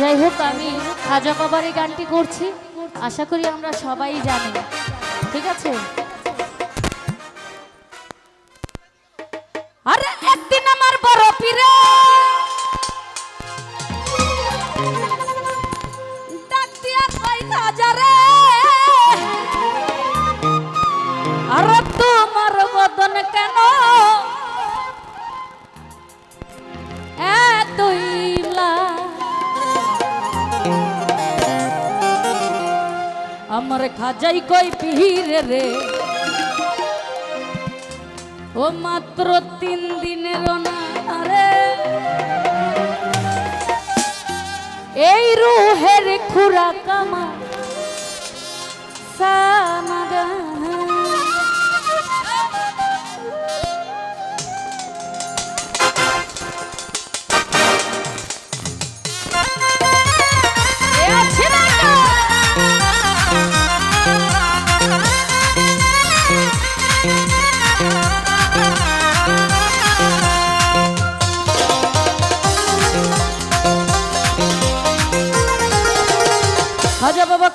যাই হোক আমি খাজা এই গানটি করছি। আশা করি আমরা সবাই জানি। ঠিক আছে? খাজাই কই পিহিরে রে? ও মাত্র তিন দিনের রে এই রুহের খুরা কামা সামাদা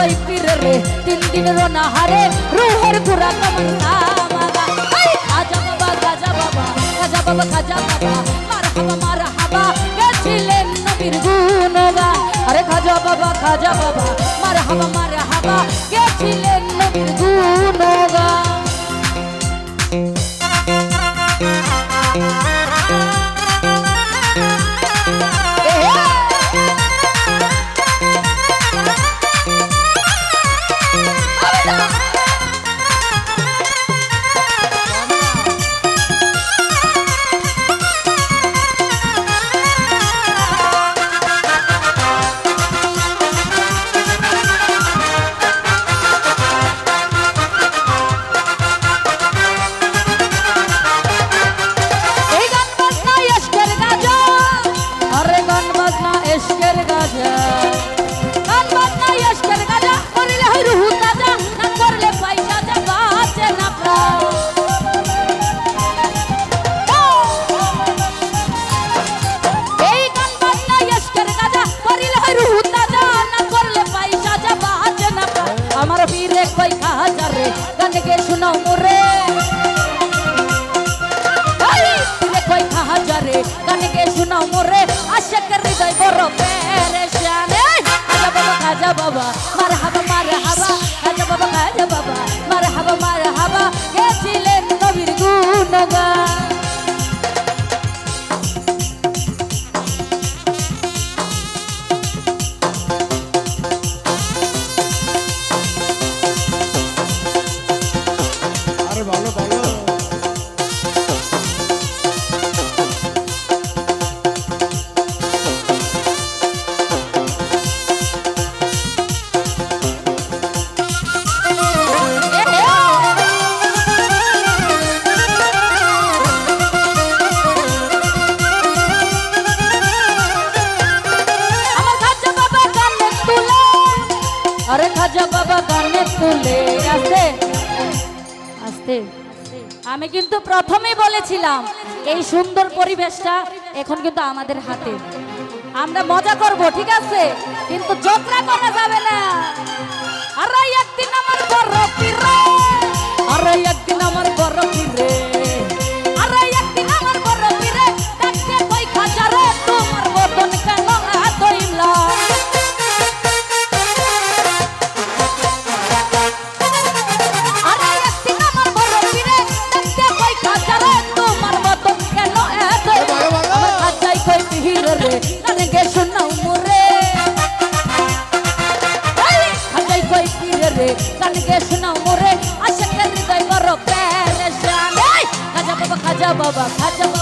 খাজাই পিরে রে তিন দিন রনা হারে রুহের গুড়া কমন খাজা বাবা খাজা বাবা খাজা বাবা খাজা বাবা গেছিলেন নবীর আরে খাজা বাবা খাজা বাবা মার হাবা মার হাবা গেছিলেন নবীর গুণগান বড় পেরেশান খাজা বাবা খাজা বাবা আমি কিন্তু প্রথমেই বলেছিলাম, এই সুন্দর পরিবেশটা এখন কিন্তু আমাদের হাতে। আমরা মজা করব, ঠিক আছে? কিন্তু জোকরা করা যাবে না। আরে একদিন আমার বড় পীর আরে একদিন আমার বড় পীরে বাবা খাজা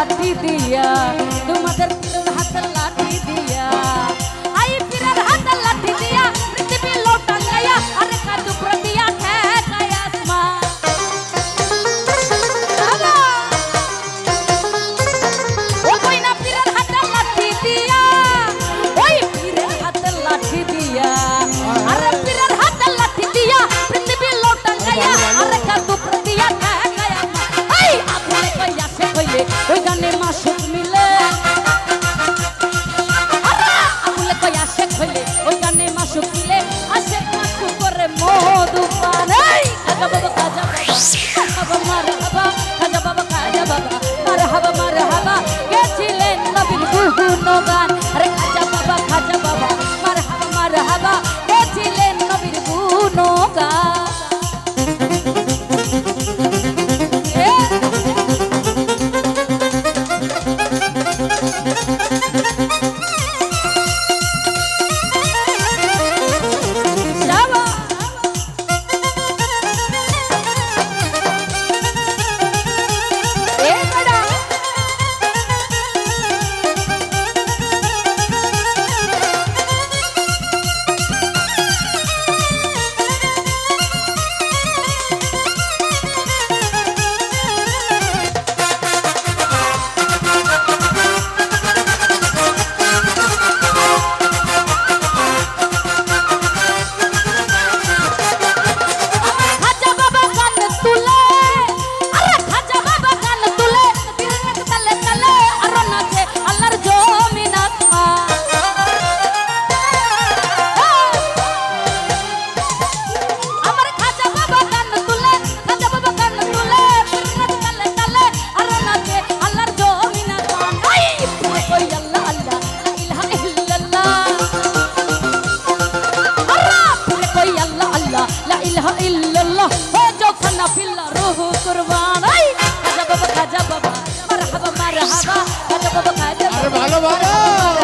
লাঠি দিয়া তোমাদের আরে ভালো ভালো